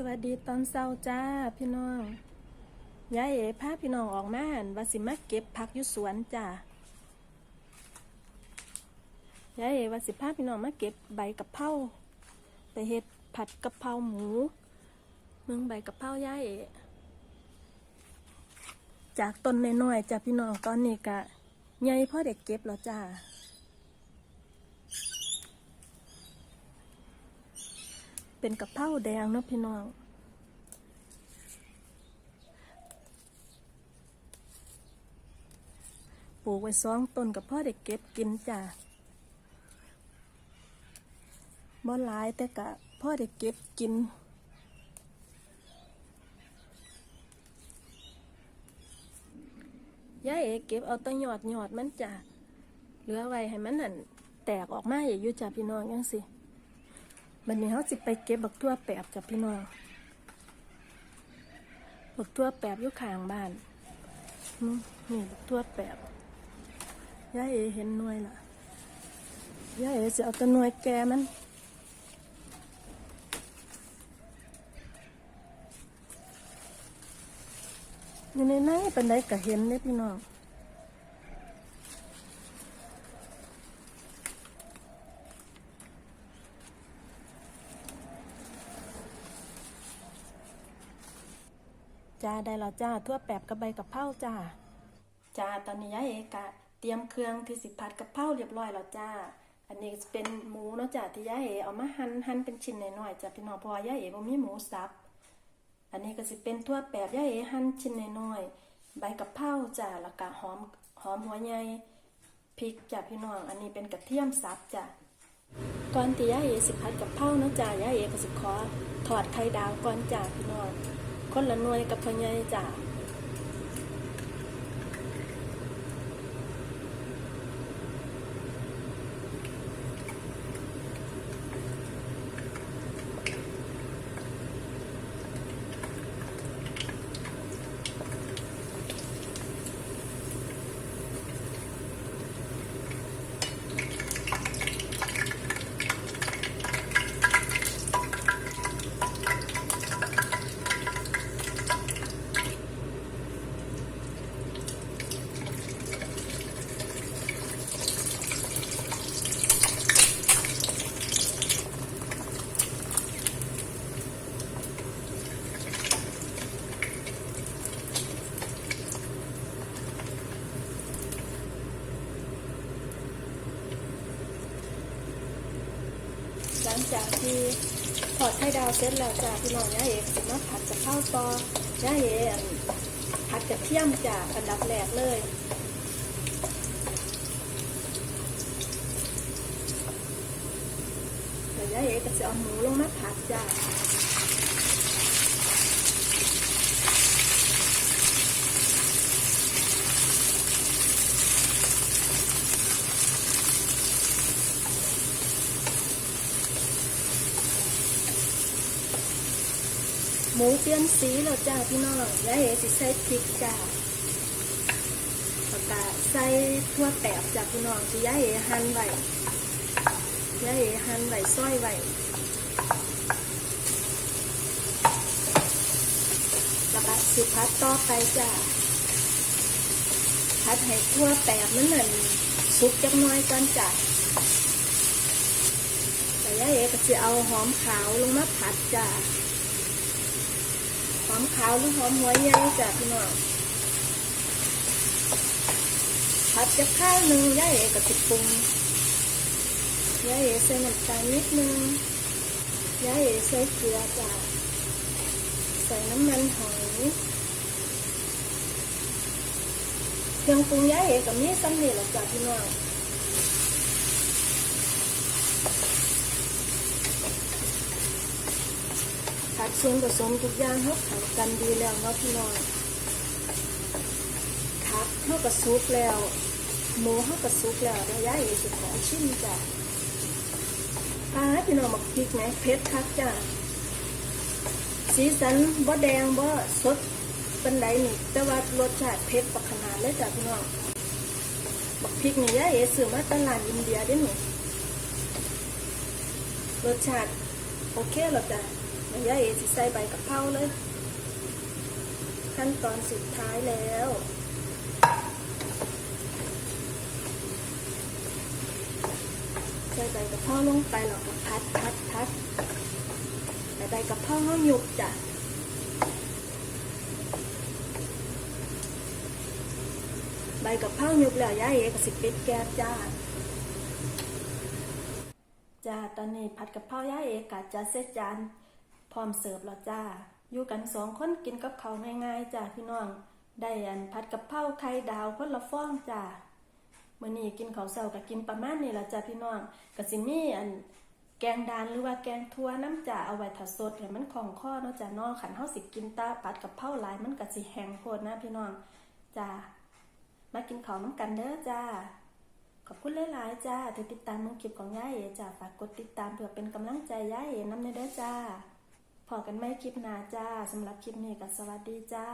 สวัสดีตอนเช้าจ้าพี่น้องยายเอ๋พาพี่น้องออกมาหันวาสิมาเก็บผักอยู่สวนจ้ายายเอ๋วาสิพาพี่น้องมาเก็บใบกะเพราไปเฮ็ดผัดกะเพราหมูเมืองใบกะเพรายายเอ๋จากต้นน้อยๆจ้าพี่น้องตอนนี้กะใหญ่พ่อเด็กเก็บแล้วจ้า เป็นกะเพราแดงเนาะพี่น้องปลูกไว้สองต้นกับพ่อได้เก็บกินจ้ะบ่หลายแต่กะพ่อได้เก็บกินยายเอเก็บเอาตัหยอดหยอดมันจ้ะเหลือไว้ให้มันนั่นแตกออกมาอย่ายู่จ้ะพี่น้องยังสิ บันนี้เขาสิไปเก็บบักทั่วแปบกับพี่น้องบักทั่วแปบอยู่ข้างบ้านนี่บักทั่วแปบย่าเอเห็นหน่วยล่ะย่าเอจะเอาตัวหน่วยแกมันอยู่ในนั้นเป็นไดก็เห็นเลยพี่น้อง จ้าได้แล้วจ้าทั่วแปบกับใบกะเพราจ้าจ้าตอนนี้ยายเอกะเตรียมเครื่องที่สิผัดกะเพราเรียบร้อยแล้วจ้า อันนี้เป็นหมูเนาะจ้าที่ยายเอเอามาหั่นหั่นเป็นชิ้นน้อยๆจ้าพี่น้องพราะว่ายายเอบ่มีหมูสับ อันนี้ก็สิเป็นทั่วแปบยายเอหั่นชิ้นน้อยๆใบกะเพราจ้าแล้วก็หอมหอมหัวใหญ่พริกจ้าพี่น้องอันนี้เป็นกระเทียมสับจ้าก่อนที่ยายเอสิผัดกับเผาเนาะจ้ายายเอก็สิขอถอดไข่ดาวก่อนจ้าพี่น้อง คนละหน่วยกับพ่อใหญ่จ้า งจากที่ถอดไข่ดาวเสร็จแล้วจ้าพี่น้องย่าเอก็สิมาผัดกับข้าวต่อย่าเอกผัดกับเทียมจ้าอันดับแรกเลยเดี๋ยวย่าเอกจะเอาหมูลงมาผัดจ้า หมูเปลี่ยนสีแล้วจ้าพี่น้องยายเอสิใส่พริกจ้าแล้วก็ใส่ทั่วแปบจ้าพี่น้องที่ยายเอหั่นไว้ยายเอหั่นไว้ซอยไว้แล้วก็สิพัดต่อไปจ้าพัดให้ทั่วแปบมันเหมือนสุกจักน้อยก่อนจ้าแต่ยายเอก็จะเอาหอมขาวลงมาผัดจ้า หอมขาวหรือหอมหัวใหญ่จ้ะพี่น้องผัดจะข้าวหนึ่งย่าเอกับติดปรุงย่าเอใส่น้ำตาลนิดนึงย่าเอใส่เกลือจ้ะใส่น้ำมันหอยเครื่องปรุงย่าเอกับนี้สำเร็จแล้วจ้ะพี่น้อง ผัดส่วนผสมทุกอย่างเขาเข้ากันดีแล้วเนาะพี่น้องผักเขาก็สุกแล้วหมูเขาก็สุกแล้วเดี๋ยวย่าเอสิขอชิมจ้ะปลาให้พี่น้องมาพริกไหมเผ็ดคักจ้ะสีสันบ่แดงบ่สดเป็นไรนี่แต่ว่ารสชาติเผ็ดปกขนาดเลยจ้ะพี่น้องบักพริกนี่ย่าเอซื้อมาตลาดอินเดียเด้หนูรสชาติโอเคแล้วจ้ะ ยยายเอสิใส่ใบกะเพราเลย ขั้นตอนสุดท้ายแล้วใส่ใบกะเพราลงไปแล้วก็พัดพัดพัดแต่ใบกะเพราเขาหยุบจ้ะใบกะเพราหยุบแล้วยายเอกสิปิดแก๊สจ้าจ้าตอนนี้ผัดกะเพรายายเอกะจะเสร็จจาน พร้อมเสิร์ฟแล้วจ้า อยู่กันสองคนกินกับเขาง่ายๆจ้าพี่น้อง ได้อันผัดกะเพราไข่ดาวคนละฟองจ้ามื้อนี้กินข้าวเช้าก็กินประมาณนี้ละจ้าพี่น้องก็สิมีอันแกงดานหรือว่าแกงทั่วน้ำจ่าเอาไว้ถัดสดให้มันของข้อเนาะจ้าน้องขันเฮาสิกินตาผัดกะเพราหลายมันก็สิแห้งโพดนะพี่น้องจ้ามากินข้าวน้ำกันเด้อจ้าขอบคุณหลายๆจ้าที่ติดตามมึงคลิปของย่าเอจ้าฝากกดติดตามเพื่อเป็นกำลังใจย่าเอน้ำในเด้อจ้า พอกันไม่คลิปหน้าจ้าสำหรับคลิปนี้ก็สวัสดีจ้า